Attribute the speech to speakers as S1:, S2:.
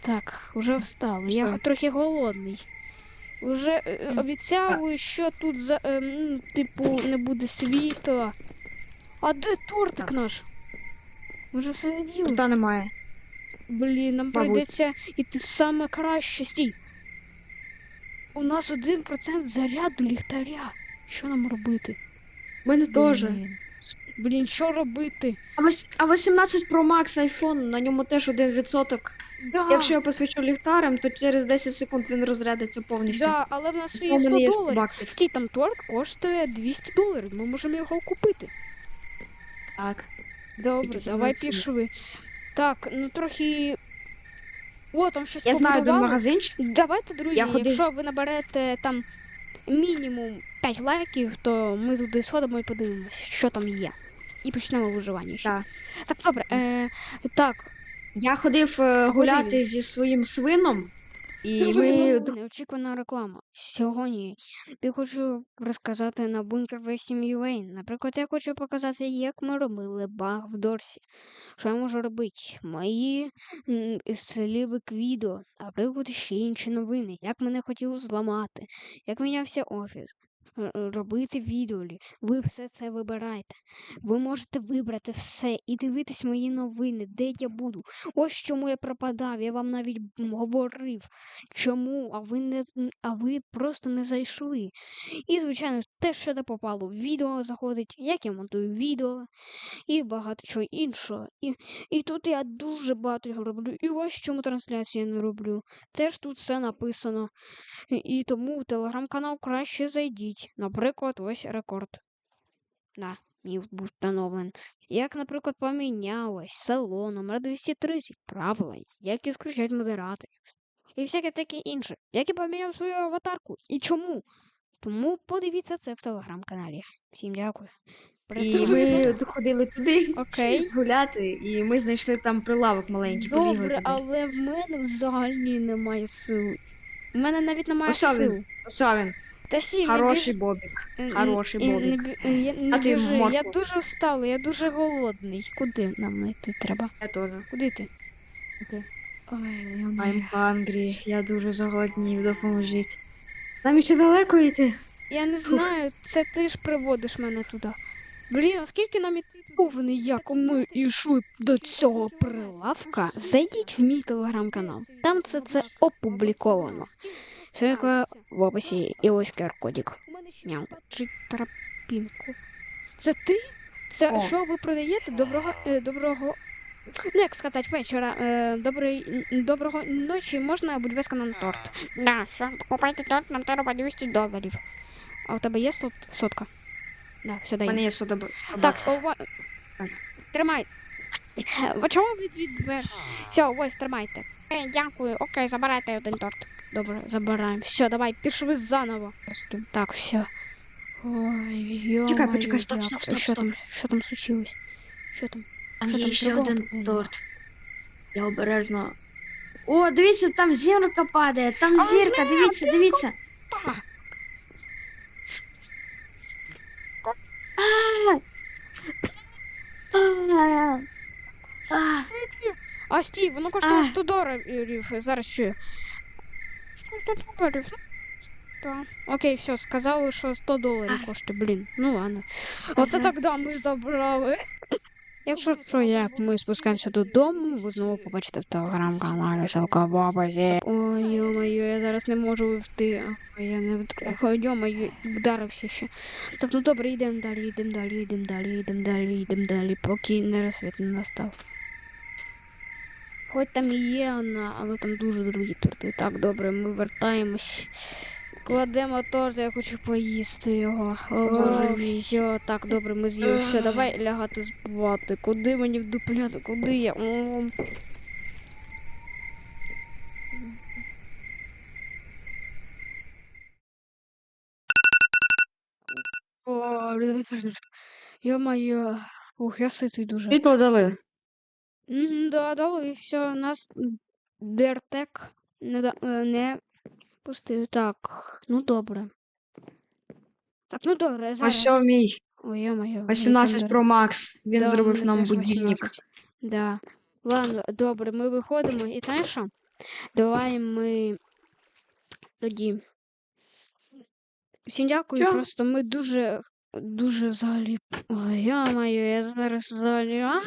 S1: Так, уже встав. Я
S2: Що?
S1: трохи голодний. Уже е, що тут за е, типу не буде світла. А де тортик
S2: Так.
S1: наш? Ми вже все з'їли.
S2: Торта немає.
S1: Блін, нам
S2: Мабуть.
S1: прийдеться йти в саме краще. Стій. У нас 1% заряду ліхтаря. Що нам робити?
S2: У мене теж.
S1: Блін. Блін, що робити?
S2: А, вось- а 18 Pro Max iPhone, на ньому теж 1%.
S1: Да,
S2: Якщо я посвічу ліхтарем, то через 10 секунд він розрядиться повністю.
S1: да, але в нас є 100
S2: мене є 100
S1: доларів.
S2: баксів.
S1: Стій, там торт коштує 200 доларів. Ми можемо його купити.
S2: Так.
S1: Добре,
S2: Які
S1: давай пішли. Так, ну трохи. О, там щось
S2: Я знаю один
S1: побудували.
S2: магазинчик.
S1: Давайте, друзі,
S2: Я ходив-
S1: якщо ви наберете там мінімум 5 лайків, то ми туди сходимо і подивимося, що там є. І почнемо виживання. ще.
S2: Так.
S1: Так, добре. Е, так,
S2: Я ходив е, гуляти зі своїм свином, і ми
S1: неочікувана реклама. Сьогодні я хочу розказати на бункер UA. Наприклад, я хочу показати, як ми робили баг в Дорсі. Що я можу робити? Мої слівик відео, приклад ще інші новини, як мене хотіло зламати, як мінявся офіс. Р- Робити відео, ви все це вибираєте. Ви можете вибрати все і дивитись мої новини, де я буду. Ось чому я пропадав. Я вам навіть говорив, чому, а ви не а ви просто не зайшли. І, звичайно, те, що не попало в відео, заходить, як я монтую відео і багато чого іншого. І, і тут я дуже багато чого роблю. І ось чому трансляції не роблю. Теж тут все написано. І, і тому в телеграм-канал краще зайдіть. Наприклад, ось рекорд. Да, мій був встановлений. Як, наприклад, помінялось село номер 230, правила, як ісключають модераторів. І всяке таке інше. Як я поміняв свою аватарку. І чому? Тому подивіться це в телеграм-каналі. Всім дякую.
S2: І ми доходили туди
S1: Окей.
S2: гуляти, і ми знайшли там прилавок маленький, побігли
S1: Добре,
S2: туди.
S1: але в мене взагалі немає сил. У мене навіть немає сил.
S2: Ось він,
S1: Та сі,
S2: хороший бобік. хороший бобік.
S1: Я, не
S2: А ти
S1: біжи, я дуже встала, я дуже голодний. Куди нам йти треба?
S2: Я теж.
S1: Куди ти?
S2: Окей.
S1: Ой,
S2: I'm hungry, я дуже заголоднів, допоможіть. Нам ще далеко йти.
S1: Я не знаю, це ти ж приводиш мене туди. Блін, а скільки нам іти повний, як ми йшли до цього прилавка, зайдіть в мій телеграм-канал. Там це це опубліковано. Ссылка в описі і ось QR-кодик. Няу. Чи тропінку. Це ти? Це
S2: О.
S1: що ви продаєте? Доброго е, доброго. Ну, як сказати, вечора. Е, добрий, доброго ночі, можна, будь ласка, нам торт. Да, що купайте торт, нам треба 200 доларів. А у тебе є сот, сотка? Да, все
S2: У
S1: даю.
S2: мене є 100 доб- 100
S1: Так, ова... тримай. Ви чому від від? Все, ось тримайте. Окей, дякую. Окей, забирайте один торт. Добре, забираємо. Все, давай, пішли заново. Так, все. Ой, йо
S2: Почекай, почекай, стоп, стоп, стоп,
S1: Що
S2: стоп.
S1: там, що там случилось? Що там?
S2: Там
S1: що
S2: є
S1: там,
S2: ще один
S1: була?
S2: торт. Я обережно. О, дивіться, там зірка падає, там
S1: А,
S2: зірка,
S1: ні,
S2: дивіться, дивіться.
S1: А,
S2: А! А! А!
S1: Стій, воно коштує
S2: А.
S1: 100 доларів. Зараз чую. 100 доларів. Так. Окей, все, сказали, що 100 доларів коштує, блін. Ну ладно. Оце
S2: Ага.
S1: тогда ми забрали. Якщо що, як ми спускаємося додому, ви знову побачите в телеграм-каналі Селка Бабазі. Ой, йо-моє, я зараз не можу. Ой, я не Ой, йо-моє, вдарився ще. Ну добре, йдемо далі, йдемо далі, йдемо далі, йдемо далі, йдемо далі, поки не розсвіт не настав. Хоч там і є вона, але там дуже дорогі торти. Так, добре, ми вертаємось. Кладемо торт, я хочу поїсти його. О,
S2: Боже мій.
S1: все, так, добре, ми з'їли. Все, давай лягати спати. Куди мені вдупляти? Куди я? О. О, Йо-моє, ух, я ситий дуже.
S2: Світло дали.
S1: Мгм, Да, дали, все, у нас Дертек не, да- е, не пустив. Так, ну добре. Так, ну добре,
S2: Ось
S1: зараз.
S2: що мій.
S1: Ой, йо-моє.
S2: 18 Pro Max. Він
S1: Да,
S2: зробив нам будильник.
S1: 18. Да. Ладно, добре, ми виходимо. І знаєш що? Давай ми тоді. Всім дякую,
S2: Чо?
S1: просто ми дуже, дуже взагалі. Ой, я маю, я зараз взагалі. А!